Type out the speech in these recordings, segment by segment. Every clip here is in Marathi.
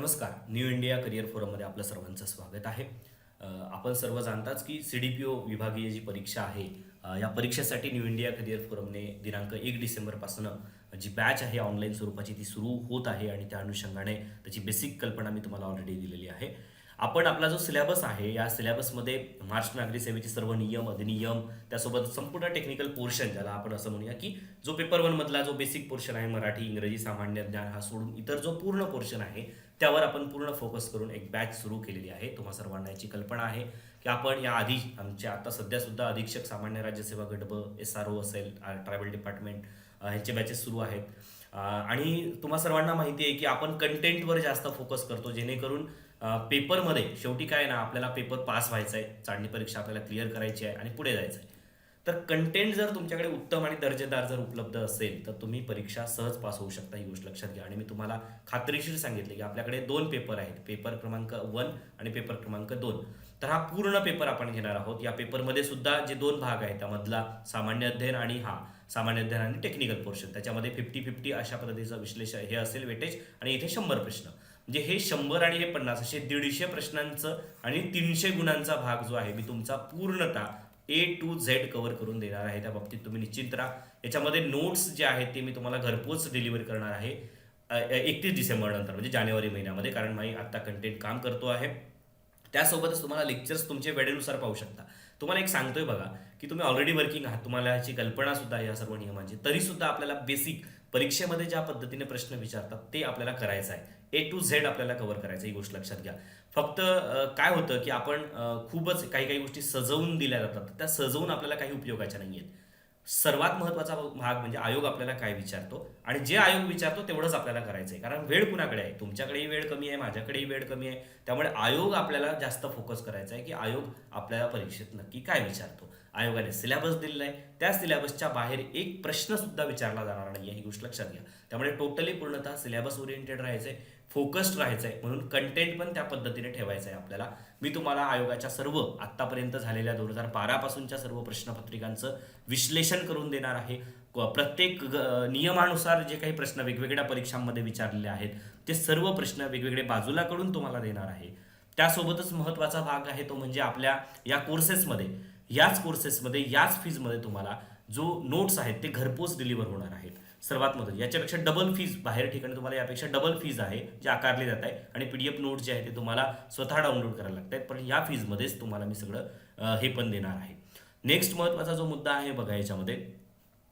नमस्कार न्यू इंडिया करिअर फोरममध्ये आपलं सर्वांचं स्वागत आहे. आपण सर्व जाणताच की सी डी पी ओ विभागीय जी परीक्षा आहे या परीक्षेसाठी न्यू इंडिया करिअर फोरमने दिनांक एक डिसेंबरपासून जी बॅच आहे ऑनलाईन स्वरूपाची ती सुरू होत आहे आणि त्या अनुषंगाने त्याची बेसिक कल्पना मी तुम्हाला ऑलरेडी दिलेली आहे. आपण आपला जो सिलेबस आहे या सिलेबसमध्ये महाराष्ट्र नागरी सेवेचे सर्व नियम अधिनियम त्यासोबत संपूर्ण टेक्निकल पोर्शन ज्याला आपण असं म्हणूया की जो पेपर वन मधला जो बेसिक पोर्शन आहे मराठी इंग्रजी सामान्य ज्ञान हा सोडून इतर जो पूर्ण पोर्शन आहे त्यावर आपण पूर्ण फोकस करून एक बॅच सुरू केलेली आहे. तुम्हा सर्वांना याची कल्पना आहे की आपण या आधी आमच्या आता सध्यासुद्धा अधीक्षक सामान्य राज्यसेवा गट एस आर ओ असेल ट्रायबल डिपार्टमेंट ह्यांचे बॅचेस सुरू आहेत. आणि तुम्हा सर्वांना माहिती आहे की आपण कंटेंटवर जास्त फोकस करतो जेणेकरून पेपरमध्ये शेवटी काय ना आपल्याला पेपर पास व्हायचा आहे चाळणी परीक्षा आपल्याला क्लिअर करायची आहे आणि पुढे जायचं आहे तर कंटेंट जर तुमच्याकडे उत्तम आणि दर्जेदार जर उपलब्ध असेल तर तुम्ही परीक्षा सहज पास होऊ शकता ही गोष्ट लक्षात घ्या. आणि मी तुम्हाला खात्रीशीर सांगितले की आपल्याकडे दोन पेपर आहेत. पेपर क्रमांक वन आणि पेपर क्रमांक दोन. तर हा पूर्ण पेपर आपण घेणार आहोत. या पेपरमध्ये सुद्धा जे दोन भाग आहेत त्यामधला सामान्य अध्ययन आणि हा सामान्य अध्ययन आणि टेक्निकल पोर्शन त्याच्यामध्ये फिफ्टी फिफ्टी अशा पद्धतीचं विश्लेषण हे असेल वेटेज आणि इथे शंभर प्रश्न. म्हणजे हे शंभर आणि हे पन्नास असे दीडशे प्रश्नांचं आणि तीनशे गुणांचा भाग जो आहे मी तुमचा पूर्णतः ए टू झेड कव्हर करून देणार आहे. त्या बाबतीत तुम्ही निश्चिंत राहा. याच्यामध्ये नोट्स जे आहेत ते मी तुम्हाला घरपोच डिलिव्हर करणार आहे एकतीस डिसेंबर नंतर म्हणजे जानेवारी महिन्यामध्ये कारण मी आत्ता कंटेंट काम करतो आहे. त्यासोबतच तुम्हाला लेक्चर्स तुमचे वेळेनुसार पाहू शकता. तुम्हाला एक सांगतोय बघा की तुम्ही ऑलरेडी वर्किंग आहात. तुम्हाला याची कल्पना सुद्धा या सर्व नियमांची. तरी सुद्धा आपल्याला बेसिक परीक्षेमध्ये ज्या पद्धतीने प्रश्न विचारतात ते आपल्याला करायचं आहे. ए टू झेड आपल्याला कव्हर करायचं ही गोष्ट लक्षात घ्या. फक्त काय होतं की आपण खूपच काही काही गोष्टी सजवून दिल्या जातात. त्या सजवून आपल्याला काही उपयोगाच्या नाही आहेत सर्वात महत्त्वाचा भाग म्हणजे आयोग आपल्याला काय विचारतो? आणि जे आयोग विचारतो तेवढंच आपल्याला करायचं आहे. कारण वेळ कुणाकडे आहे? तुमच्याकडेही वेळ कमी आहे माझ्याकडेही वेळ कमी आहे. त्यामुळे आयोग आपल्याला जास्त फोकस करायचा आहे की आयोग आपल्याला परीक्षेत नक्की काय विचारतो? आयोगाने सिलेबस दिलेला आहे त्या सिलेबसच्या बाहेर एक प्रश्नसुद्धा विचारला जाणार नाही ही गोष्ट लक्षात घ्या. त्यामुळे टोटली पूर्णतः सिलेबस ओरिएंटेड राहायचं आहे फोकस्ड राहायचं आहे म्हणून कंटेंट पण त्या पद्धतीने ठेवायचं आहे आपल्याला. मी तुम्हाला आयोगाच्या सर्व आत्तापर्यंत झालेल्या दोन हजार बारापासूनच्या सर्व प्रश्नपत्रिकांचं विश्लेषण करून देणार आहे. प्रत्येक ग- नियमानुसार जे काही प्रश्न वेगवेगळ्या परीक्षांमध्ये विचारलेले आहेत ते सर्व प्रश्न वेगवेगळे बाजूलाकडून तुम्हाला देणार आहे. त्यासोबतच महत्त्वाचा भाग आहे तो म्हणजे आपल्या या कोर्सेसमध्ये याच कोर्सेसमध्ये याच फीजमध्ये तुम्हाला जो नोट्स आहेत ते घरपोच डिलिव्हर होणार आहेत. सर्वात मदत. याच्यापेक्षा डबल फीज बाहेर ठिकाणी तुम्हाला यापेक्षा डबल फीज आहे जे आकारली जात आहे आणि पी डी एफ नोट्स जे आहे ते तुम्हाला स्वतः डाउनलोड करायला लागत आहेत. पण या फीजमध्येच तुम्हाला मी सगळं हे पण देणार आहे. नेक्स्ट महत्त्वाचा जो मुद्दा आहे बघा याच्यामध्ये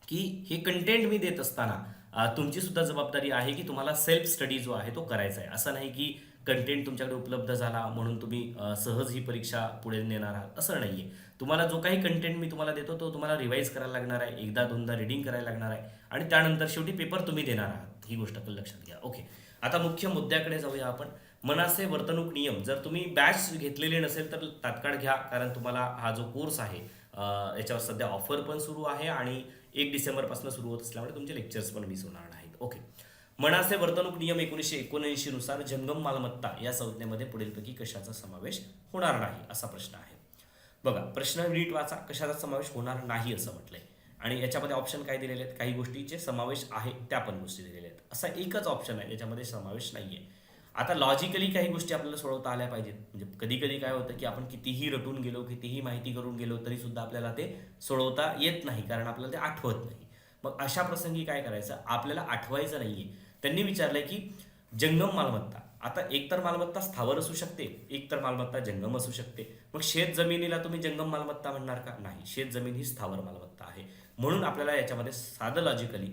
की हे कंटेंट मी देत असताना तुमची सुद्धा जबाबदारी आहे की तुम्हाला सेल्फ स्टडी जो आहे तो करायचा आहे. असं नाही की कंटेंट तुमच्याकडे उपलब्ध झाला म्हणून तुम्ही सहज ही परीक्षा पुढे नेणार आहात असं नाही आहे तुम्हाला जो काही कंटेंट मी तुम्हाला देतो तो तुम्हाला रिवाईज करायला लागणार आहे एकदा दोनदा रिडिंग करायला लागणार आहे आणि त्यानंतर शेवटी पेपर तुम्ही देणार आहात. ही गोष्ट लक्षात घ्या. ओके आता मुख्य मुद्द्याकडे जाऊया आपण. मनाचे वर्तणूक नियम. जर तुम्ही बॅच घेतलेले नसेल तर तात्काळ घ्या कारण तुम्हाला हा जो कोर्स आहे याच्यावर सध्या ऑफर पण सुरू आहे आणि एक डिसेंबरपासून सुरू होत असल्यामुळे तुमचे लेक्चर्स पण मिस होणार नाहीत. ओके मनासे वर्तणूक नियम एकोणीसशे एकोणऐंशी नुसार जंगम मालमत्ता या संज्ञेमध्ये पुढीलपैकी कशाचा समावेश होणार नाही असा प्रश्न आहे. बघा प्रश्न नीट वाचा कशाचा समावेश होणार नाही असं म्हटलंय. आणि याच्यामध्ये ऑप्शन काय दिलेले आहेत? काही गोष्टीचे समावेश आहे त्या पण गोष्टी दिलेल्या आहेत. असा एकच ऑप्शन आहे ज्याच्यामध्ये समावेश नाहीये. आता लॉजिकली काही गोष्टी आपल्याला सोडवता आल्या पाहिजेत. म्हणजे कधी कधी काय होतं की आपण कितीही रटून गेलो कितीही माहिती करून गेलो तरी सुद्धा आपल्याला ते सोडवता येत नाही कारण आपल्याला ते आठवत नाही. मग अशा प्रसंगी काय करायचं? आपल्याला आठवायचं नाहीये. त्यांनी विचारलंय की जंगम मालमत्ता. आता एकतर मालमत्ता स्थावर असू शकते एकतर मालमत्ता जंगम असू शकते. मग शेत जमिनीला तुम्ही जंगम मालमत्ता म्हणणार का? नाही शेत जमीन ही स्थावर मालमत्ता आहे. म्हणून आपल्याला याच्यामध्ये साधं लॉजिकली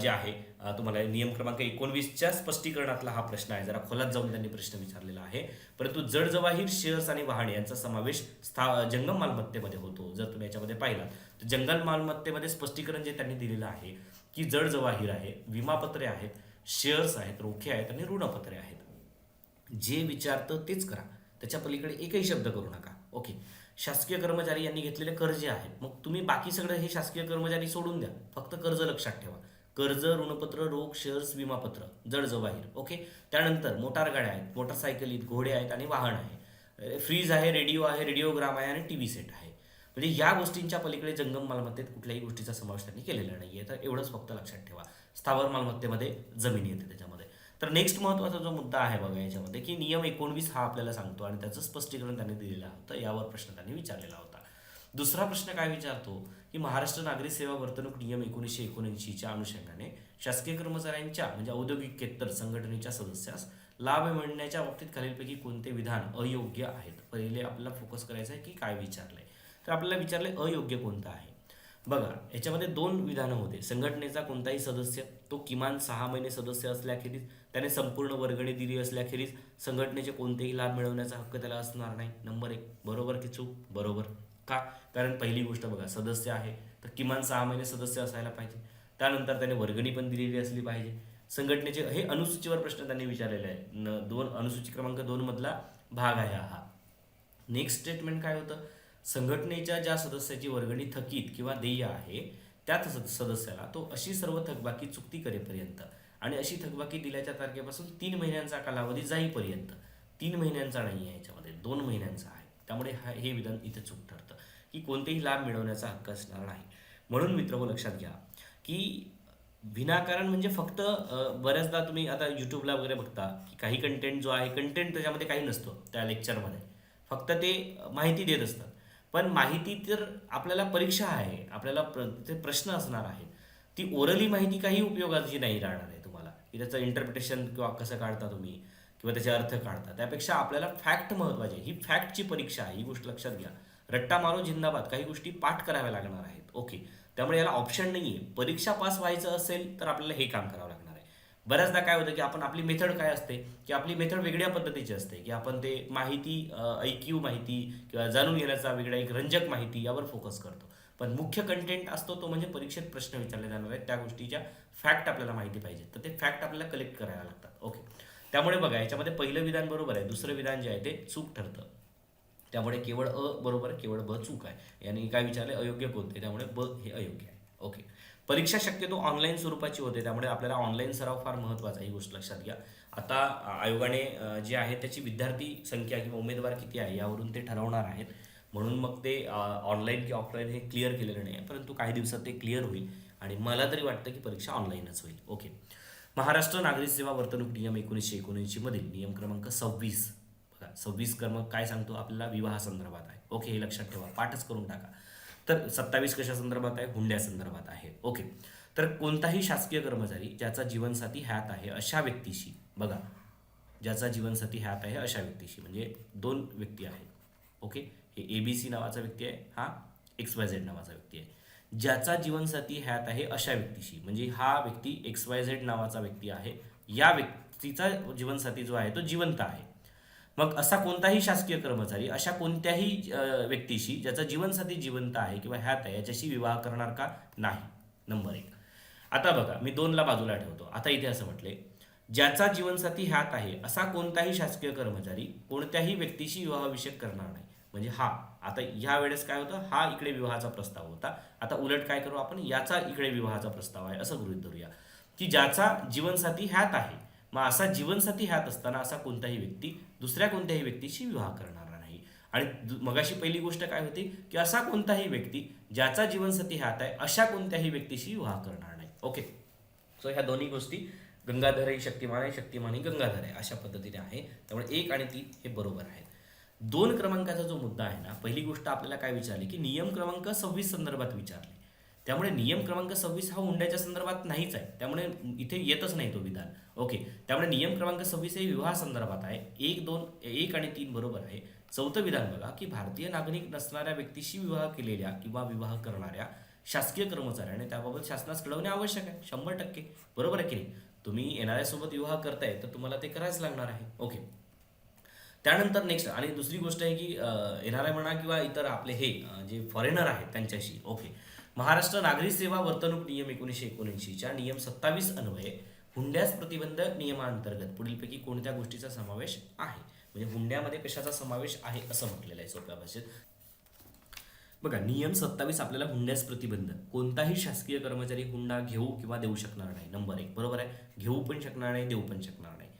जे आहे तुम्हाला नियम क्रमांक एकोणवीसच्या स्पष्टीकरणातला हा प्रश्न आहे. जरा खोलात जाऊन त्यांनी प्रश्न विचारलेला आहे. परंतु जडजवाहीर शेअर्स आणि वाहन यांचा समावेश स्था जंगम मालमत्तेमध्ये होतो. जर तुम्ही याच्यामध्ये पाहिलात तर जंगल मालमत्तेमध्ये स्पष्टीकरण जे त्यांनी दिलेलं आहे की जड जवाहीर आहे विमापत्रे आहेत शेअर्स आहेत रोखे आहेत आणि ऋणपत्रे आहेत. जे विचारतं तेच करा. त्याच्या पलीकडे एकही शब्द करू नका. ओके. शासकीय कर्मचारी यांनी घेतलेले कर्ज आहेत. मग तुम्ही बाकी सगळं हे शासकीय कर्मचारी सोडून द्या. फक्त कर्ज लक्षात ठेवा. कर्ज ऋणपत्र रोख शेअर्स विमापत्र जडजवाहीर ओके? त्यानंतर मोटार गाड्या आहेत मोटरसायकलीत घोडे आहेत आणि वाहन आहे. फ्रीज आहे रेडिओ आहे रेडिओग्राम आहे आणि टी व्ही सेट आहे. म्हणजे या गोष्टींच्या पलीकडे जंगम मालमत्तेत कुठल्याही गोष्टीचा समावेश त्यांनी केलेला नाही आहे तर एवढंच फक्त लक्षात ठेवा. स्थावर मालमत्तेमध्ये जमीन येते त्याच्यामध्ये. तर नेक्स्ट महत्त्वाचा जो मुद्दा आहे बघा याच्यामध्ये की नियम एकोणवीस हा आपल्याला सांगतो आणि त्याचं स्पष्टीकरण त्यांनी दिलेलं होतं यावर प्रश्न त्यांनी विचारलेला होता. दुसरा प्रश्न काय विचारतो की महाराष्ट्र नागरी सेवा वर्तणूक नियम एकोणीसशे एकोणऐंशीच्या अनुषंगाने शासकीय कर्मचाऱ्यांच्या म्हणजे औद्योगिकेतर संघटनेच्या सदस्यास लाभ मिळण्याच्या बाबतीत खालीलपैकी कोणते विधान अयोग्य आहेत? पहिले आपल्याला फोकस करायचं आहे की काय विचारलंय. तर आपल्याला विचारलंय अयोग्य कोणतं आहे? बघा याच्यामध्ये दोन विधानं होते. संघटनेचा कोणताही सदस्य तो किमान सहा महिने सदस्य असल्याखेरीज त्याने संपूर्ण वर्गणी दिली असल्याखेरीज संघटनेचे कोणतेही लाभ मिळवण्याचा हक्क त्याला असणार नाही. नंबर एक बरोबर की चूक? बरोबर. का? कारण पहिली गोष्ट बघा सदस्य आहे तर किमान सहा महिने सदस्य असायला पाहिजे. त्यानंतर त्याने वर्गणी पण दिलेली असली पाहिजे. संघटनेचे हे अनुसूचीवर प्रश्न त्यांनी विचारलेले आहे न दोन अनुसूची क्रमांक दोन मधला भाग आहे हा. नेक्स्ट स्टेटमेंट काय होतं? संघटनेच्या ज्या सदस्याची वर्गणी थकीत किंवा देय आहे त्याच सद- सदस्याला तो अशी सर्व थकबाकी चुकती करेपर्यंत आणि अशी थकबाकी दिल्याच्या तारखेपासून तीन महिन्यांचा कालावधी जाईपर्यंत तीन महिन्यांचा नाही आहे याच्यामध्ये दोन महिन्यांचा आहे. त्यामुळे हा हे विधान इथे चूक ठरतं की कोणतेही लाभ मिळवण्याचा हक्क असणार नाही. म्हणून मित्र लक्षात घ्या की विनाकारण म्हणजे फक्त बऱ्याचदा तुम्ही आता यूट्यूबला वगैरे बघता की काही कंटेंट जो आहे कंटेंट त्याच्यामध्ये काही नसतो त्या लेक्चरमध्ये फक्त ते माहिती देत असतात. पण माहिती तर आपल्याला परीक्षा आहे. आपल्याला प्र ते प्रश्न असणार आहेत. ती ओरली माहिती काही उपयोगाची नाही राहणार आहे तुम्हाला. की त्याचं इंटरप्रिटेशन किंवा कसं काढता तुम्ही किंवा त्याचे अर्थ काढता. त्यापेक्षा आपल्याला फॅक्ट महत्त्वाची आहे. ही फॅक्टची परीक्षा आहे. ही गोष्ट लक्षात घ्या. रट्टा मारो जिंदाबाद. काही गोष्टी पाठ कराव्या लागणार आहेत. ओके त्यामुळे याला ऑप्शन नाही आहे परीक्षा पास व्हायचं असेल तर आपल्याला हे काम करावं लागणार. बऱ्याचदा काय होतं की आपण आपली मेथड काय असते की आपली मेथड वेगळ्या पद्धतीची असते की आपण ते माहिती ऐक्यू माहिती किंवा जाणून घेण्याचा वेगळा एक रंजक माहिती यावर फोकस करतो. पण मुख्य कंटेंट असतो तो म्हणजे परीक्षेत प्रश्न विचारले जाणार आहेत त्या गोष्टीच्या फॅक्ट आपल्याला माहिती पाहिजे तर ते फॅक्ट आपल्याला कलेक्ट करायला लागतात. ओके त्यामुळे बघा याच्यामध्ये पहिलं विधान बरोबर आहे दुसरं विधान जे आहे ते चूक ठरतं. त्यामुळे केवळ अ बरोबर केवळ ब चूक आहे. यांनी काय विचारले अयोग्य कोणते? त्यामुळे ब हे अयोग्य आहे. ओके परीक्षा शक्यतो ऑनलाईन स्वरूपाची होते त्यामुळे आपल्याला ऑनलाईन सराव फार महत्त्वाचा आहे ही गोष्ट लक्षात घ्या. आता आयोगाने जे आहे त्याची विद्यार्थी संख्या किंवा उमेदवार किती आहे यावरून ते ठरवणार आहेत. म्हणून मग ते ऑनलाईन की ऑफलाईन हे क्लिअर केलेलं नाही आहे परंतु काही दिवसात ते क्लिअर होईल आणि मला तरी वाटतं की परीक्षा ऑनलाईनच होईल. ओके महाराष्ट्र नागरिक सेवा वर्तणूक नियम एकोणीसशे एकोणऐंशी मधील नियम क्रमांक सव्वीस. बघा सव्वीस क्रमांक काय सांगतो आपल्याला? विवाह संदर्भात आहे. ओके हे लक्षात ठेवा. पाठच करून टाका. तर सत्तावीस कशा संदर्भात आहे? हुंड्या संदर्भात आहे. ओके. तर कोणताही शासकीय कर्मचारी ज्याचा जीवनसाथी ह्यात आहे अशा व्यक्तीशी बघा. ज्याचा जीवनसाथी ह्यात आहे अशा व्यक्तीशी म्हणजे दोन व्यक्ती आहेत. ओके? हे ए बी सी नावाचा व्यक्ती आहे हा एक्स वाय झेड नावाचा व्यक्ती आहे. ज्याचा जीवनसाथी ह्यात आहे अशा व्यक्तीशी म्हणजे हा व्यक्ती एक्स वाय झेड नावाचा व्यक्ती आहे. या व्यक्तीचा जीवनसाथी जो आहे तो जिवंत आहे. मग असा कोणताही शासकीय कर्मचारी अशा कोणत्याही व्यक्तीशी ज्याचा जीवनसाथी जिवंत आहे किंवा ह्यात आहे याच्याशी विवाह करणार का नाही? नंबर एक. आता बघा मी दोनला बाजूला ठेवतो. आता इथे असं म्हटले ज्याचा जीवनसाथी ह्यात आहे असा कोणताही शासकीय कर्मचारी कोणत्याही व्यक्तीशी विवाहविषयक करणार नाही. म्हणजे हा आता ह्या वेळेस काय होतं? हा इकडे विवाहाचा प्रस्ताव होता. आता उलट काय करू आपण? याचा इकडे विवाहाचा प्रस्ताव आहे. असं गृहित धरूया. की ज्याचा जीवनसाथी ह्यात आहे मग असा जीवनसाथी ह्यात असताना असा कोणताही व्यक्ती दुसऱ्या कोणत्याही व्यक्तीशी विवाह करणार नाही. आणि मगाशी पहिली गोष्ट काय होती? की असा कोणताही व्यक्ती ज्याचा जीवनसाथी ह्यात आहे अशा कोणत्याही व्यक्तीशी विवाह करणार नाही. ओके? सो ह्या दोन्ही गोष्टी गंगाधर ही शक्तिमान आहे शक्तिमान ही गंगाधर आहे अशा पद्धतीने आहे. त्यामुळे एक आणि तीन हे बरोबर आहेत. दोन क्रमांकाचा जो मुद्दा आहे ना पहिली गोष्ट आपल्याला काय विचारली? की नियम क्रमांक सव्वीस संदर्भात विचारले. त्यामुळे नियम क्रमांक सव्वीस हा हुंड्याच्या संदर्भात नाहीच आहे. त्यामुळे इथे येतच नाही तो विधान. ओके. त्यामुळे नियम क्रमांक सव्वीस हे विवाह संदर्भात आहे. एक दोन एक आणि तीन बरोबर आहे. चौथं विधान बघा की भारतीय नागरिक नसणाऱ्या व्यक्तीशी विवाह केलेल्या किंवा विवाह करणाऱ्या शासकीय कर्मचाऱ्याने त्याबाबत शासनास कळवणे आवश्यक आहे. शंभर टक्के. बरोबर आहे की नाही? तुम्ही येणाऱ्यासोबत विवाह करताय तर तुम्हाला ते करायच लागणार आहे. ओके. त्यानंतर नेक्स्ट आणि दुसरी गोष्ट आहे की एन म्हणा किंवा इतर आपले हे जे फॉरेनर आहेत त्यांच्याशी. ओके. महाराष्ट्र नागरी सेवा वर्तणूक नियम एकोणीसशे एकोणऐंशीच्या नियम सत्तावीस अन्वये हुंड्यास प्रतिबंध नियमांतर्गत पुढीलपैकी कोणत्या गोष्टीचा समावेश आहे? म्हणजे हुंड्यामध्ये कशाचा समावेश आहे असं म्हटलेलं आहे सोप्या भाषेत. बघा नियम सत्तावीस आपल्याला हुंड्यास प्रतिबंध कोणताही शासकीय कर्मचारी हुंडा घेऊ किंवा देऊ शकणार नाही. नंबर एक बरोबर आहे? घेऊ पण शकणार नाही देऊ पण शकणार नाही.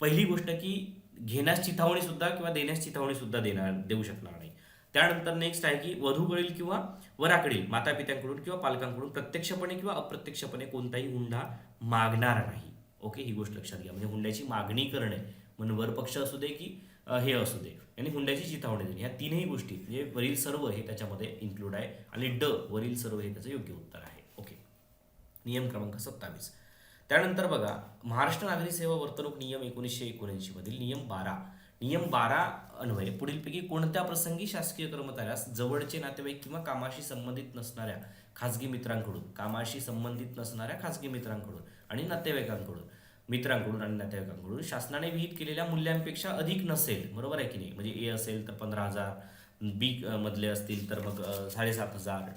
पहिली गोष्ट की घेण्यास चिथावणी सुद्धा किंवा देण्यास चिथावणी सुद्धा देणार देऊ शकणार नाही. त्यानंतर नेक्स्ट आहे की वधूकडील किंवा वराकडील मातापित्यांकडून किंवा पालकांकडून प्रत्यक्षपणे किंवा अप्रत्यक्षपणे कोणताही हुंडा मागणार नाही. ओके ही गोष्ट लक्षात घ्या. म्हणजे हुंड्याची मागणी करणे म्हणून वरपक्ष असू दे की हे असू दे. आणि हुंड्याची चितावणी देणे ह्या तीनही गोष्टी म्हणजे वरील सर्व हे त्याच्यामध्ये इन्क्लूड आहे आणि ड वरील सर्व हे त्याचं योग्य उत्तर आहे. ओके नियम क्रमांक सत्तावीस. त्यानंतर बघा महाराष्ट्र नागरी सेवा वर्तणूक नियम एकोणीसशे एकोणऐंशी मधील नियम बारा. नियम बारा अन्वये. पुढीलपैकी कोणत्या प्रसंगी शासकीय कर्मचाऱ्यास जवळचे नातेवाईक किंवा कामाशी संबंधित नसणाऱ्या खाजगी मित्रांकडून कामाशी संबंधित नसणाऱ्या खाजगी मित्रांकडून आणि नातेवाईकांकडून मित्रांकडून आणि नातेवाईकांकडून शासनाने विहित केलेल्या मूल्यांपेक्षा अधिक नसेल बरोबर आहे की नाही? म्हणजे ए असेल तर पंधरा हजार बी मधले असतील तर मग साडेसात हजार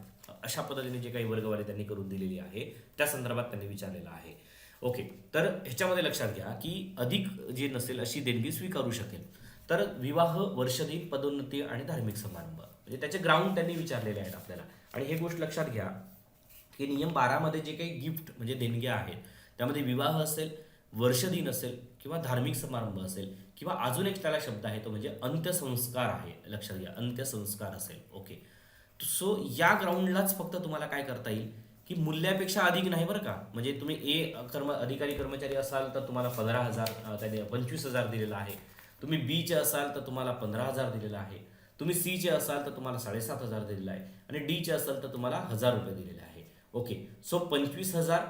अशा पद्धतीने जे काही वर्गवारी त्यांनी करून दिलेली आहे त्या संदर्भात त्यांनी विचारलेलं आहे. ओके तर ह्याच्यामध्ये लक्षात घ्या की अधिक जे नसेल अशी देणगी स्वीकारू शकेल. तर विवाह वर्षदिन पदोन्नती आणि धार्मिक समारंभ. म्हणजे त्याचे ग्राउंड त्यांनी विचारलेले आहेत आपल्याला. आणि हे गोष्ट लक्षात घ्या की नियम बारामध्ये जे काही गिफ्ट म्हणजे देणग्या आहेत त्यामध्ये विवाह असेल वर्षदिन असेल किंवा धार्मिक समारंभ असेल किंवा अजून एक त्याला शब्द आहे तो म्हणजे अंत्यसंस्कार आहे. लक्षात घ्या अंत्यसंस्कार असेल. ओके. सो या ग्राउंडलाच फक्त तुम्हाला काय करता येईल? की मूल्यापेक्षा अधिक नाही बरं का? म्हणजे तुम्ही ए कर्म अधिकारी कर्मचारी असाल तर तुम्हाला पंधरा हजार त्याने पंचवीस हजार दिलेला आहे. तुम्ही बीचे असाल तर तुम्हाला पंधरा हजार दिलेला आहे. तुम्ही सीचे असाल तर तुम्हाला साडेसात हजार दिलेला आहे. आणि डीचे असाल तर तुम्हाला हजार रुपये दिलेले आहे. ओके सो पंचवीस हजार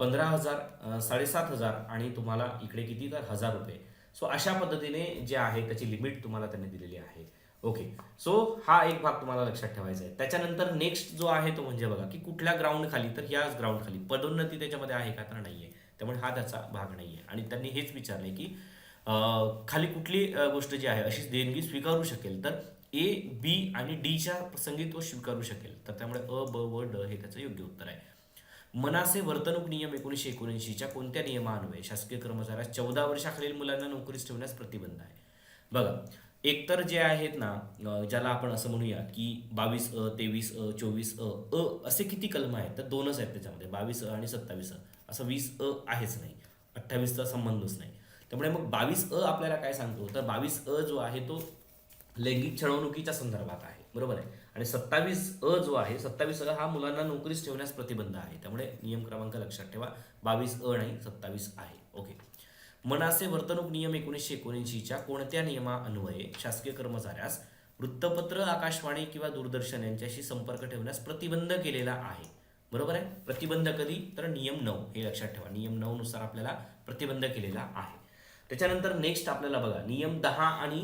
पंधरा हजार साडेसात हजार आणि तुम्हाला इकडे किती तर हजार रुपये. सो अशा पद्धतीने जे आहे त्याची लिमिट तुम्हाला त्यांनी दिलेली आहे. ओके सो हा एक भाग तुम्हाला लक्षात ठेवायचा आहे. त्याच्यानंतर नेक्स्ट जो आहे तो म्हणजे बघा की कुठल्या ग्राउंड खाली तर ह्याच ग्राउंड खाली. पदोन्नती त्याच्यामध्ये आहे का तर नाहीये. त्यामुळे हा त्याचा भाग नाहीये. आणि त्यांनी हेच विचारले की खाली कुठली गोष्ट जी आहे अशी देणगी स्वीकारू शकेल. तर ए बी आणि डीच्या प्रसंगी तो स्वीकारू शकेल. तर त्यामुळे अ ब व ड हे त्याचं योग्य उत्तर आहे. मनासे वर्तणूक नियम एकोणीसशे एकोणऐंशीच्या कोणत्या नियमान्वये? शासकीय कर्मचाऱ्यास चौदा वर्षाखालील मुलांना नोकरीस ठेवण्यास प्रतिबंध आहे. बघा एकतर जे आहेत ना ज्याला आपण असं म्हणूया की बावीस अ तेवीस अ चोवीस अ अ असे किती कलम आहेत? तर दोनच आहेत त्याच्यामध्ये. बावीस अ आणि सत्तावीस अ. असं वीस अ आहेच नाही. अठ्ठावीसचा संबंधच नाही. त्यामुळे मग बावीस अ आपल्याला काय सांगतो? तर बावीस अ जो आहे तो लैंगिक छळवणुकीच्या संदर्भात आहे. बरोबर आहे? आणि सत्तावीस अ जो आहे सत्तावीस अ हा मुलांना नोकरीस ठेवण्यास प्रतिबंध आहे. त्यामुळे नियम क्रमांक लक्षात ठेवा. बावीस अ नाही सत्तावीस आहे. ओके. मनासे वर्तणूक नियम एकोणीसशे एकोणऐंशीच्या कोणत्या नियमा अन्वये शासकीय कर्मचाऱ्यास वृत्तपत्र आकाशवाणी किंवा दूरदर्शन यांच्याशी संपर्क ठेवण्यास प्रतिबंध केलेला आहे? बरोबर आहे? प्रतिबंध कधी? तर नियम नऊ हे लक्षात ठेवा. नियम नऊ नुसार आपल्याला प्रतिबंध केलेला आहे. त्याच्यानंतर नेक्स्ट आपल्याला बघा नियम दहा आणि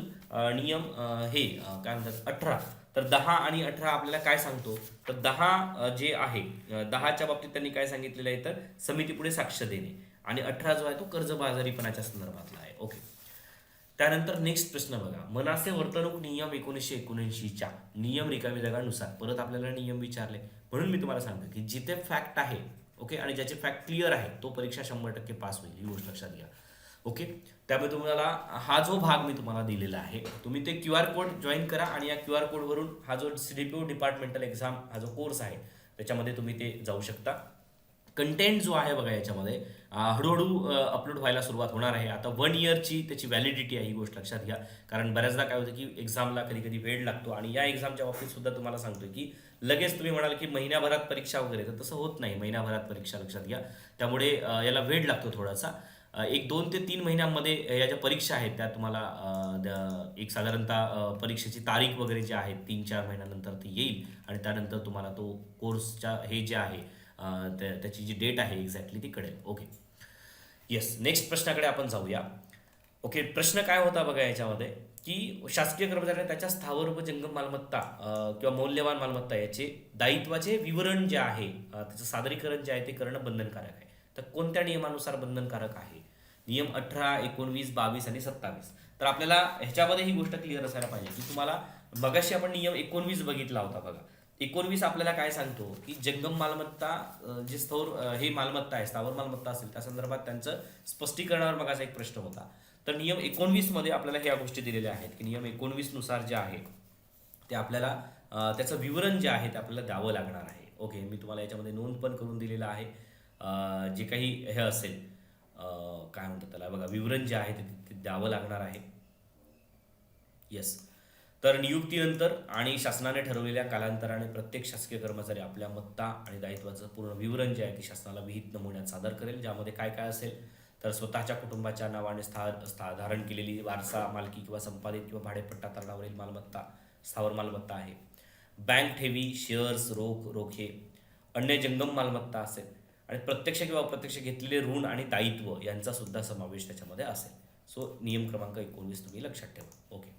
नियम हे काय म्हणतात अठरा. तर दहा आणि अठरा आपल्याला काय सांगतो? तर दहा जे आहे दहाच्या बाबतीत त्यांनी काय सांगितलेलं आहे तर समितीपुढे साक्ष देणे. आणि अठरा जो आहे तो कर्जबाजारीपणाच्या संदर्भातला आहे. ओके त्यानंतर नेक्स्ट प्रश्न बघा. मनासे वर्तणूक नियम एकोणीसशे एकोणऐंशीच्या नियम रिकामी जागानुसार. परत आपल्याला नियम विचारले. म्हणून मी तुम्हाला सांगतो की जिथे फॅक्ट आहे ओके आणि ज्याचे फॅक्ट क्लिअर आहे तो परीक्षा शंभर टक्के पास होईल. ही गोष्ट लक्षात घ्या. ओके? त्यामुळे तुम्हाला हा जो भाग मी तुम्हाला दिलेला आहे तुम्ही ते क्यू आर कोड जॉईन करा आणि या क्यू आर कोडवरून हा जो C D P O departmental exam हा जो कोर्स आहे त्याच्यामध्ये तुम्ही ते जाऊ शकता. कंटेंट जो आहे बघा याच्यामध्ये हळूहळू अपलोड व्हायला सुरुवात होणार आहे. आता वन इयरची त्याची व्हॅलिडिटी आहे ही गोष्ट लक्षात घ्या. कारण बऱ्याचदा काय होतं की एक्झामला कधी कधी वेळ लागतो आणि या एक्झामच्या बाबतीत सुद्धा तुम्हाला सांगतोय की लगेच तुम्ही म्हणाल की महिन्याभरात परीक्षा वगैरे तर तसं होत नाही. महिन्याभरात परीक्षा लक्षात घ्या. त्यामुळे याला वेळ लागतो थोडासा. एक दोन ते तीन महिन्यांमध्ये या ज्या परीक्षा आहेत त्या तुम्हाला द- एक साधारणतः परीक्षेची तारीख वगैरे जी आहे तीन चार महिन्यानंतर ती येईल आणि त्यानंतर तुम्हाला तो कोर्सच्या हे जे आहे त्या- त्याची जी डेट आहे एक्झॅक्टली ती कळेल. ओके. येस नेक्स्ट प्रश्नाकडे आपण जाऊया. ओके प्रश्न काय होता बघा याच्यामध्ये की शासकीय कर्मचाऱ्याने त्याच्या स्थावर व जंगम मालमत्ता किंवा मौल्यवान मालमत्ता याचे दायित्वाचे विवरण जे आहे त्याचं सादरीकरण जे आहे ते करणं बंधनकारक आहे. तर कोणत्या नियमानुसार बंधनकारक आहे? नियम अठरा एकोणवीस बावीस आणि सत्तावीस. तर आपल्याला ह्याच्यामध्ये ही गोष्ट क्लिअर असायला पाहिजे की तुम्हाला मगाशी आपण नियम एकोणवीस बघितला होता बघा. एकोणवीस आपल्याला काय सांगतो? की जंगम मालमत्ता जे स्थौर हे मालमत्ता आहे स्थावर मालमत्ता असेल त्या संदर्भात त्यांचं स्पष्टीकरणावर मगाचा एक प्रश्न होता. तर नियम एकोणवीसमध्ये आपल्याला ह्या गोष्टी दिलेल्या आहेत की नियम एकोणवीसनुसार जे आहे ते आपल्याला त्याचं विवरण जे आहे ते आपल्याला द्यावं लागणार आहे. ओके मी तुम्हाला याच्यामध्ये नोंद पण करून दिलेलं आहे. जे काही हे असेल काय म्हणतात त्याला बघा विवरण जे आहे ते द्यावं लागणार आहे. येस तर नियुक्तीनंतर आणि शासनाने ठरवलेल्या कालांतराने प्रत्येक शासकीय कर्मचारी आपल्या मत्ता आणि दायित्वाचं पूर्ण विवरण जे आहे ते शासनाला विहित नमुन्यात सादर करेल ज्यामध्ये काय काय असेल तर स्वतःच्या कुटुंबाच्या नावाने स्था स्था धारण केलेली वारसा मालकी किंवा संपादित किंवा भाडेपट्टा तलावरील मालमत्ता स्थावर मालमत्ता आहे. बँक ठेवी शेअर्स रोख रोखे अन्य जंगम मालमत्ता असेल आणि प्रत्यक्ष किंवा अप्रत्यक्ष घेतलेले ऋण आणि दायित्व यांचा सुद्धा समावेश त्याच्यामध्ये असेल. सो नियम क्रमांक एकोणवीस तुम्ही लक्षात ठेवा. ओके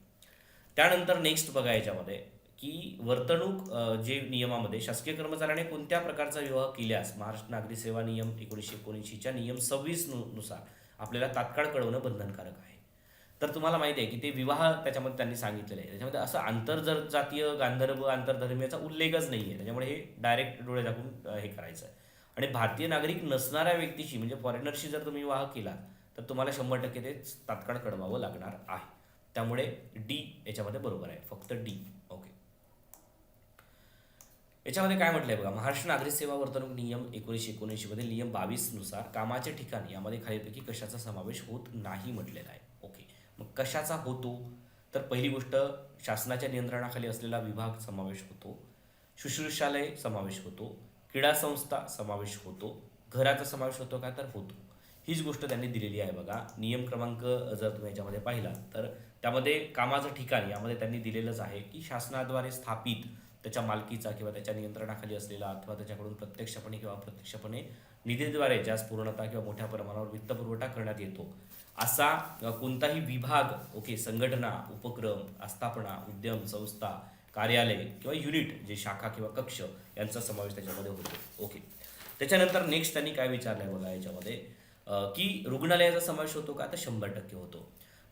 त्यानंतर नेक्स्ट बघा याच्यामध्ये की वर्तणूक जे नियमामध्ये शासकीय कर्मचाऱ्याने कोणत्या प्रकारचा विवाह केल्यास महाराष्ट्र नागरी सेवा नियम एकोणीसशे एकोणऐंशीच्या नियम सव्वीसनुसार आपल्याला तात्काळ कळवणं बंधनकारक आहे. तर तुम्हाला माहिती आहे की ते विवाह त्याच्यामध्ये त्यांनी सांगितलेलं आहे. त्याच्यामध्ये असं आंतरजातीय गांधर्व आंतरधर्मीयाचा उल्लेखच नाही आहे त्याच्यामुळे हे डायरेक्ट डोळे झाकून हे करायचं आहे आणि भारतीय नागरिक नसणाऱ्या व्यक्तीशी म्हणजे फॉरेनरशी जर तुम्ही विवाह केला तर तुम्हाला शंभर टक्के ते तात्काळ कळवावं लागणार आहे. त्यामुळे डी याच्यामध्ये बरोबर आहे. फक्त डी ओके याच्यामध्ये काय म्हटलंय बघा महाराष्ट्र नागरिक सेवा वर्तणूक नियम एकोणीसशे एकोणऐंशी मध्ये नियम बावीसनुसार कामाचे ठिकाण यामध्ये खालीपैकी कशाचा समावेश होत नाही म्हटलेला आहे. ओके मग कशाचा होतो? तर पहिली गोष्ट शासनाच्या नियंत्रणाखाली असलेला विभाग समावेश होतो. शुश्रूषालय समावेश होतो. क्रीडा संस्था समावेश होतो. घराचा समावेश होतो का? तर होतो. हीच गोष्ट त्यांनी दिलेली आहे बघा. नियम क्रमांक जर तुम्ही याच्यामध्ये पाहिला तर त्यामध्ये कामाचं ठिकाण यामध्ये त्यांनी दिलेलंच आहे की शासनाद्वारे स्थापित त्याच्या मालकीचा किंवा त्याच्या नियंत्रणाखाली असलेला अथवा त्याच्याकडून प्रत्यक्षपणे किंवा अप्रत्यक्षपणे निधीद्वारे ज्यास पूर्णता किंवा मोठ्या प्रमाणावर वित्तपुरवठा करण्यात येतो. असा कोणताही विभाग ओके संघटना उपक्रम आस्थापना उद्यम संस्था कार्यालय किंवा युनिट जे शाखा किंवा कक्ष यांचा समावेश त्याच्यामध्ये होतो. ओके त्याच्यानंतर नेक्स्ट त्यांनी काय विचारलं आहे बघा याच्यामध्ये? की रुग्णालयाचा समावेश होतो का? तर शंभर टक्के होतो.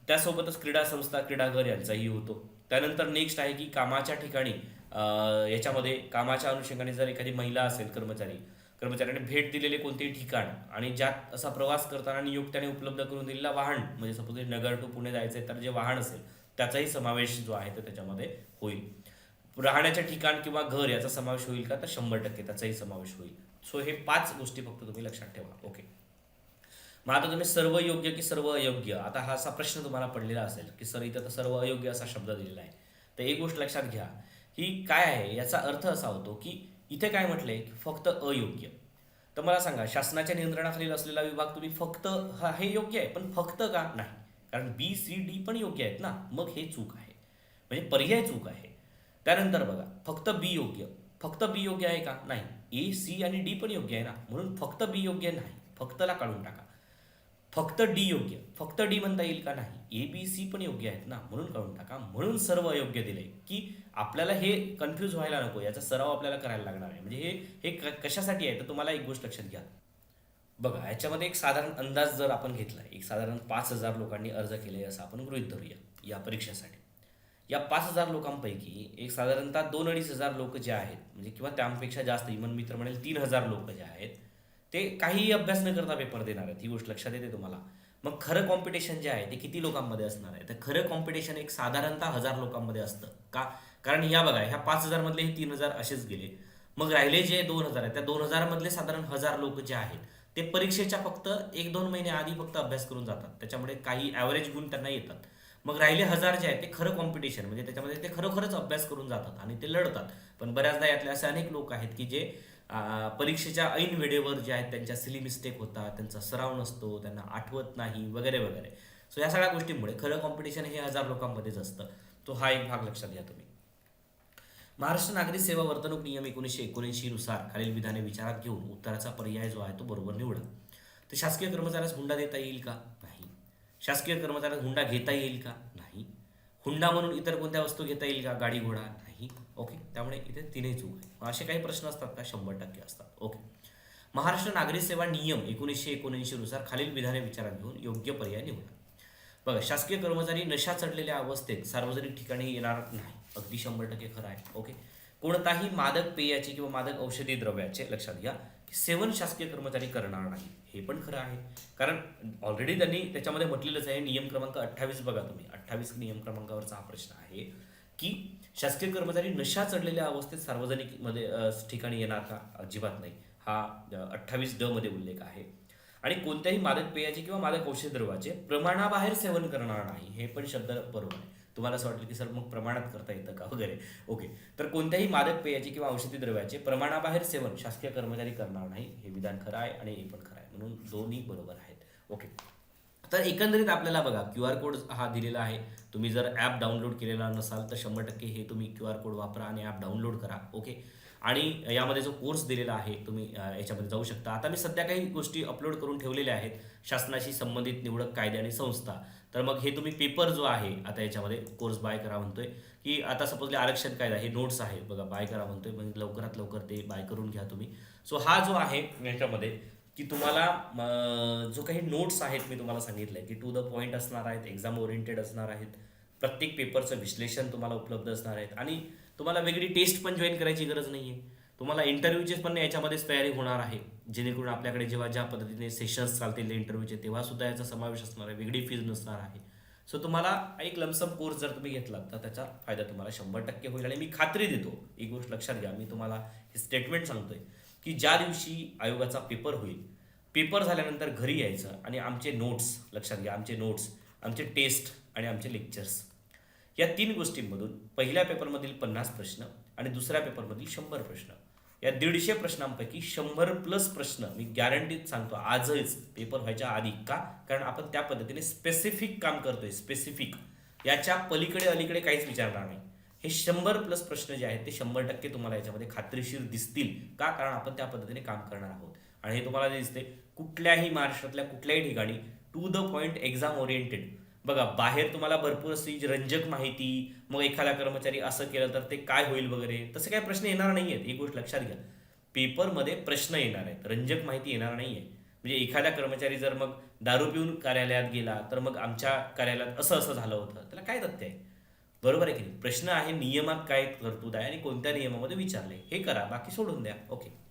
त्यासोबतच क्रीडा संस्था क्रीडाघर यांचाही होतो. त्यानंतर नेक्स्ट आहे की कामाच्या ठिकाणी याच्यामध्ये कामाच्या अनुषंगाने जर एखादी महिला असेल कर्मचारी कर्मचाऱ्याने भेट दिलेले कोणतेही ठिकाण आणि ज्यात असा प्रवास करताना नियुक्त्याने उपलब्ध करून दिलेला वाहन म्हणजे सपोज नगर टू पुणे जायचं आहे तर जे वाहन असेल त्याचाही समावेश जो आहे तो त्याच्यामध्ये होईल. राहण्याच्या ठिकाण किंवा घर याचा समावेश होईल का? तर शंभर टक्के त्याचाही समावेश होईल. सो हे पाच गोष्टी फक्त तुम्ही लक्षात ठेवा. ओके मग आता तुम्ही सर्व योग्य की सर्व अयोग्य? आता हा असा प्रश्न तुम्हाला पडलेला असेल की सर इथं तर सर्व अयोग्य असा शब्द दिलेला आहे. तर एक गोष्ट लक्षात घ्या की काय आहे याचा अर्थ असा होतो की इथे काय म्हटलंय की फक्त अयोग्य. तर मला सांगा शासनाच्या नियंत्रणाखाली असलेला विभाग तुम्ही फक्त हा हे योग्य आहे पण फक्त का? नाही. कारण बी सी डी पण योग्य आहेत ना. मग हे चूक आहे. म्हणजे पर्याय चूक आहे. त्यानंतर बघा फक्त बी योग्य. फक्त बी योग्य आहे का? नाही. ए सी आणि डी पण योग्य आहे ना. म्हणून फक्त बी योग्य नाही. फक्तला काढून टाका. फक्त डी योग्य. फक्त डी म्हणता येईल का? नाही. ए बी सी पण योग्य आहेत ना. म्हणून काढून टाका. म्हणून सर्व अयोग्य दिले की आपल्याला हे कन्फ्यूज व्हायला नको. याचा सराव आपल्याला करायला लागणार आहे. म्हणजे हे हे क- कशासाठी आहे? तर तुम्हाला एक गोष्ट लक्षात घ्या. बघा याच्यामध्ये एक साधारण अंदाज जर आपण घेतला एक साधारण पाच हजार लोकांनी अर्ज केले असं आपण गृहित धरूया या परीक्षेसाठी. या पाच हजार लोकांपैकी एक साधारणतः दोन अडीच हजार लोक जे आहेत म्हणजे किंवा त्यापेक्षा जास्त इमन मित्र म्हणेल तीन हजार लोक जे आहेत ते काहीही अभ्यास न करता पेपर देणार आहेत. ही गोष्ट लक्षात येते तुम्हाला. मग खरं कॉम्पिटिशन जे आहे ते किती लोकांमध्ये असणार आहे? तर खरं कॉम्पिटिशन एक साधारणतः हजार लोकांमध्ये असतं. का? कारण या बघा ह्या पाच हजारमधले हे तीन हजार असेच गेले. मग राहिले जे दोन हजार आहेत त्या दोन हजारमधले साधारण हजार लोक जे आहेत ते परीक्षेच्या फक्त एक दोन महिने आधी फक्त अभ्यास करून जातात. त्याच्यामुळे काही ॲव्हरेज गुण त्यांना येतात. मग राहिले हजार जे आहेत ते खरं कॉम्पिटिशन म्हणजे त्याच्यामध्ये ते खरोखरच अभ्यास करून जातात आणि ते लढतात. पण बऱ्याचदा यातले असे अनेक लोक आहेत की जे परीक्षेच्या ऐन वेळेवर जे आहेत त्यांच्या सिली मिस्टेक होतात त्यांचा सराव नसतो त्यांना आठवत नाही वगैरे वगैरे. सो या सगळ्या गोष्टींमुळे खरं कॉम्पिटिशन हे हजार लोकांमध्येच असतं. तो हा एक भाग लक्षात घ्या तुम्ही. महाराष्ट्र नागरिक सेवा वर्तणूक नियम एकोणीसशे एकोणऐंशी नुसार खालील विधाने विचारात घेऊन उत्तराचा पर्याय जो आहे तो बरोबर निवडा. तर शासकीय कर्मचाऱ्यास हुंडा देता येईल का? शासकीय कर्मचाऱ्यांना हुंडा घेता येईल का? नाही. हुंडा म्हणून इतर कोणत्या वस्तू घेता येईल का? गाडी घोडा? नाही. ओके. त्यामुळे इथे तीनही चूक आहे. असे काही प्रश्न असतात का? शंभर टक्के असतात. ओके. महाराष्ट्र नागरिक सेवा नियम एकोणीसशे एकोणऐंशी नुसार खालील विधाने विचारात घेऊन योग्य पर्याय निवडा. बघा शासकीय कर्मचारी नशा चढलेल्या अवस्थेत सार्वजनिक ठिकाणी येणार नाही. अगदी शंभर टक्के खरं आहे. ओके. कोणताही मादक पेयाचे किंवा मादक औषधी द्रव्याचे लक्षात घ्या. की सेवन शासकीय कर्मचारी करणार नाही. हे पण खरं आहे. कारण ऑलरेडी त्यांनी त्याच्यामध्ये म्हटलेलंच आहे नियम क्रमांक अठ्ठावीस बघा तुम्ही. अठ्ठावीस नियम क्रमांकावरचा हा प्रश्न आहे की शासकीय कर्मचारी नशा चढलेल्या अवस्थेत सार्वजनिकमध्ये ठिकाणी येणार का? अजिबात नाही. हा अठ्ठावीस ड मध्ये उल्लेख आहे. आणि कोणत्याही मादक पेयाचे किंवा मादक औषध द्रवाचे प्रमाणाबाहेर सेवन करणार नाही. हे पण शब्द बरोबर आहे. तुम्हाला असं वाटलं की सर मग प्रमाणात करता येतं का? वगैरे. ओके. तर कोणत्याही मादक पेयाचे किंवा औषधी द्रव्याचे प्रमाणाबाहेर सेवन शासकीय कर्मचारी करणार नाही. हे विधान खरं आहे आणि हे पण खरं आहे. म्हणून दोन्ही बरोबर आहेत. ओके. तर एकंदरीत आपल्याला बघा क्यू आर कोड हा दिलेला आहे. तुम्ही जर ॲप डाउनलोड केलेला नसाल तर शंभर टक्के हे तुम्ही क्यू आर कोड वापरा आणि ॲप डाउनलोड करा. ओके. आणि यामध्ये जो कोर्स दिलेला आहे तुम्ही याच्यामध्ये जाऊ शकता. आता मी सध्या काही गोष्टी अपलोड करून ठेवलेल्या आहेत. शासनाशी संबंधित निवडक कायदे आणि संस्था. तर मग हे तुम्ही पेपर जो आहे आता याच्यामध्ये कोर्स बाय करा म्हणतोय की आता सपोजले आरक्षण कायदा हे नोट्स आहे बघा बाय करा म्हणतोय म्हणजे लवकरात लवकर ते बाय करून घ्या तुम्ही. सो हा जो आहे याच्यामध्ये की तुम्हाला जो काही नोट्स आहेत मी तुम्हाला सांगितलंय की टू द पॉईंट असणार आहेत एक्झाम ओरिएंटेड असणार आहेत प्रत्येक पेपरचं विश्लेषण तुम्हाला उपलब्ध असणार आहेत आणि तुम्हाला वेगळी टेस्ट पण जॉईन करायची गरज नाही आहे तुम्हाला इंटरव्ह्यूचे पण याच्यामध्येच तयारी होणार आहे. जेणेकरून आपल्याकडे जेव्हा ज्या पद्धतीने सेशन्स चालतील इंटरव्ह्यूचे तेव्हा सुद्धा याचा समावेश असणार आहे वेगळी फीज नसणार आहे. सो तुम्हाला एक लमसम कोर्स जर तुम्ही घेतला तर त्याचा फायदा तुम्हाला शंभर टक्के होईल. आणि मी खात्री देतो एक गोष्ट लक्षात घ्या मी तुम्हाला हे स्टेटमेंट सांगतोय की ज्या दिवशी आयोगाचा पेपर होईल पेपर झाल्यानंतर घरी यायचं आणि आमचे नोट्स लक्षात घ्या आमचे नोट्स आमचे टेस्ट आणि आमचे लेक्चर्स या तीन गोष्टींमधून पहिल्या पेपरमधील पन्नास प्रश्न आणि दुसऱ्या पेपरमधील शंभर प्रश्न. या दीडशे प्रश्नांपैकी शंभर प्लस प्रश्न मी गॅरंटीत सांगतो आजच पेपर व्हायच्या आधी का? कारण आपण त्या पद्धतीने स्पेसिफिक काम करतोय स्पेसिफिक याच्या पलीकडे अलीकडे काहीच विचारणार नाही. हे शंभर प्लस प्रश्न जे आहेत ते शंभर टक्के तुम्हाला याच्यामध्ये खात्रीशीर दिसतील. का? कारण आपण त्या पद्धतीने काम करणार आहोत. आणि हे तुम्हाला जे दिसते कुठल्याही महाराष्ट्रातल्या कुठल्याही ठिकाणी to the point exam oriented बघा बाहेर तुम्हाला भरपूर अशी रंजक माहिती मग एखादा कर्मचारी असं केलं तर ते काय होईल वगैरे तसे काही प्रश्न येणार नाही आहेत एक गोष्ट लक्षात घ्या. पेपरमध्ये प्रश्न येणार आहेत. रंजक माहिती येणार नाही आहे म्हणजे एखादा कर्मचारी जर मग दारू पिऊन कार्यालयात गेला तर मग आमच्या कार्यालयात असं असं झालं होतं. त्याला काय तथ्य आहे? बरोबर आहे की नाही? प्रश्न आहे नियमात काय तरतूद आहे आणि कोणत्या नियमामध्ये विचारले हे करा. बाकी सोडून द्या. ओके.